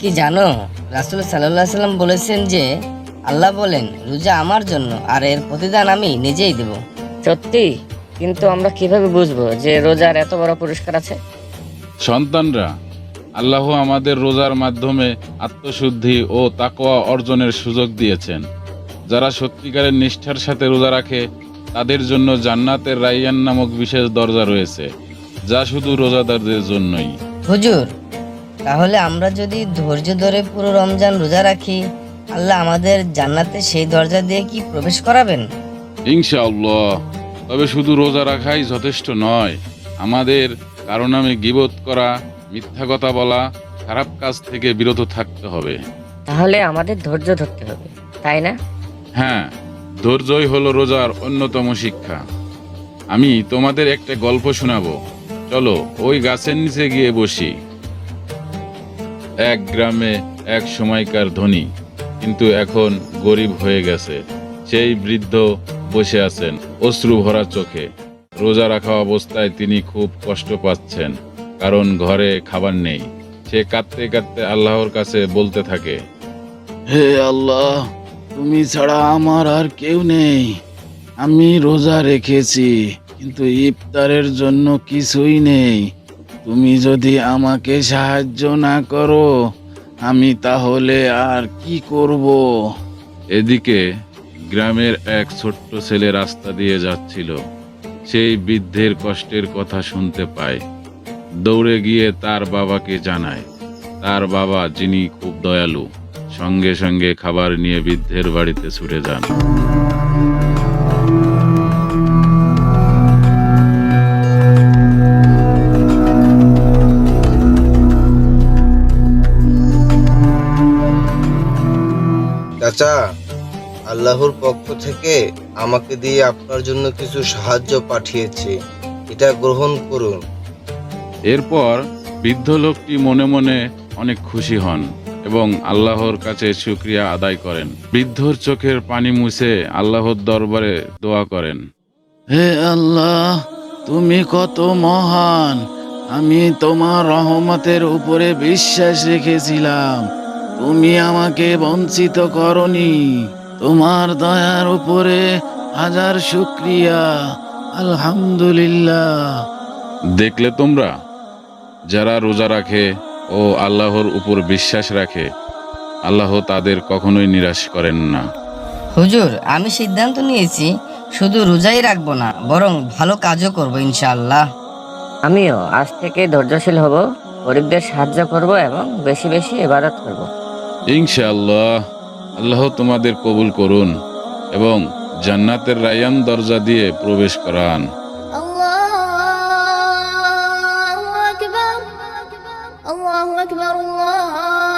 কি জানো? রাসুল সাল্লাহ সাল্লাম বলেছেন যে আল্লাহ বলেন রোজা আমার জন্য আর এর প্রতিদান আমি নিজেই দেব। সত্যি? কিন্তু আমরা কীভাবে বুঝব যে রোজার এত বড় পুরস্কার আছে? সন্তানরা আল্লাহ আমাদের রোজার মাধ্যমে আত্মশুদ্ধি ও তাকওয়া অর্জনের সুযোগ দিয়েছেন। যারা সত্যিকারের নিষ্ঠার সাথে রোজা রাখে তাদের জন্য জান্নাতের রাইয়ান নামক বিশেষ দরজা রয়েছে যা শুধু রোজাদারদের জন্যই। হুজুর তাহলে আমরা যদি ধৈর্য ধরে পুরো রমজান রোজা রাখি আল্লাহ আমাদের জান্নাতে সেই দরজা দিয়ে কি প্রবেশ করাবেন? ইনশাআল্লাহ। তবে শুধু রোজা রাখাই যথেষ্ট নয়। আমাদের কারণ আমি গিবত করা মিথ্যা কথা বলা খারাপ কাজ থেকে বিরত থাকতে হবে। তাহলে আমাদের ধৈর্য ধরতে হবে তাই না? হ্যাঁ ধৈর্যই হলো রোজার অন্যতম শিক্ষা। আমি তোমাদের একটা গল্প শোনাবো। চলো ওই গাছের নিচে গিয়ে বসি। এক গ্রামে এক সময়কার ধনী, কিন্তু এখন গরিব হয়ে গেছে। সেই বৃদ্ধ বসে আছেন, অশ্রু ভরা চোখে। রোজা রাখা অবস্থায় তিনি খুব কষ্ট পাচ্ছেন, কারণ ঘরে খাবার নেই। সে কাঁদতে কাঁদতে আল্লাহর কাছে বলতে থাকে, হে আল্লাহ, তুমি ছাড়া আমার আর কেউ নেই। আমি রোজা রেখেছি, কিন্তু ইফতারের জন্য কিছুই নেই। তুমি যদি আমাকে সাহায্য না করো, আমি তাহলে আর কি করব? এদিকে গ্রামের এক ছোট্ট ছেলে রাস্তা দিয়ে যাচ্ছিল। সেই বৃদ্ধের কষ্টের কথা শুনতে পায়। দৌড়ে গিয়ে তার বাবাকে জানায়। তার বাবা, যিনি খুব দয়ালু, সঙ্গে সঙ্গে খাবার নিয়ে বৃদ্ধের বাড়িতে ছুটে যান। চাচা আল্লাহর পক্ষ থেকে আমাকে দিয়ে আপনার জন্য কিছু সাহায্য পাঠিয়েছে। এটা গ্রহণ করুন। এরপর বৃদ্ধ লোকটি মনে মনে অনেক খুশি হন এবং আল্লাহর কাছে শুক্রিয়া আদায় করেন। বৃদ্ধর চোখের পানি মুছে আল্লাহর দরবারে দোয়া করেন। হে আল্লাহ তুমি কত মহান। আমি তোমার রহমতের উপরে বিশ্বাস রেখেছিলাম। তুমি আমাকে বঞ্চিত করনি। তোমার দয়ার উপরে হাজার শুক্রিয়া। আলহামদুলিল্লাহ। দেখলে তোমরা যারা রোজা রাখে ও আল্লাহর উপর বিশ্বাস রাখে আল্লাহ তাদের কখনোই নিরাশ করেন না। হুজুর আমি সিদ্ধান্ত নিয়েছি শুধু রোজাই রাখব না বরং ভালো কাজও করব ইনশাআল্লাহ। আমিও আজ থেকে ধৈর্যশীল হব গরিবদের সাহায্য করব এবং বেশি বেশি ইবাদত করব। ইনশাআল্লাহ আল্লাহ তোমাদের কবুল করুন এবং জান্নাতের রায়ান দরজা দিয়ে প্রবেশ করান الله أكبر الله أكبر الله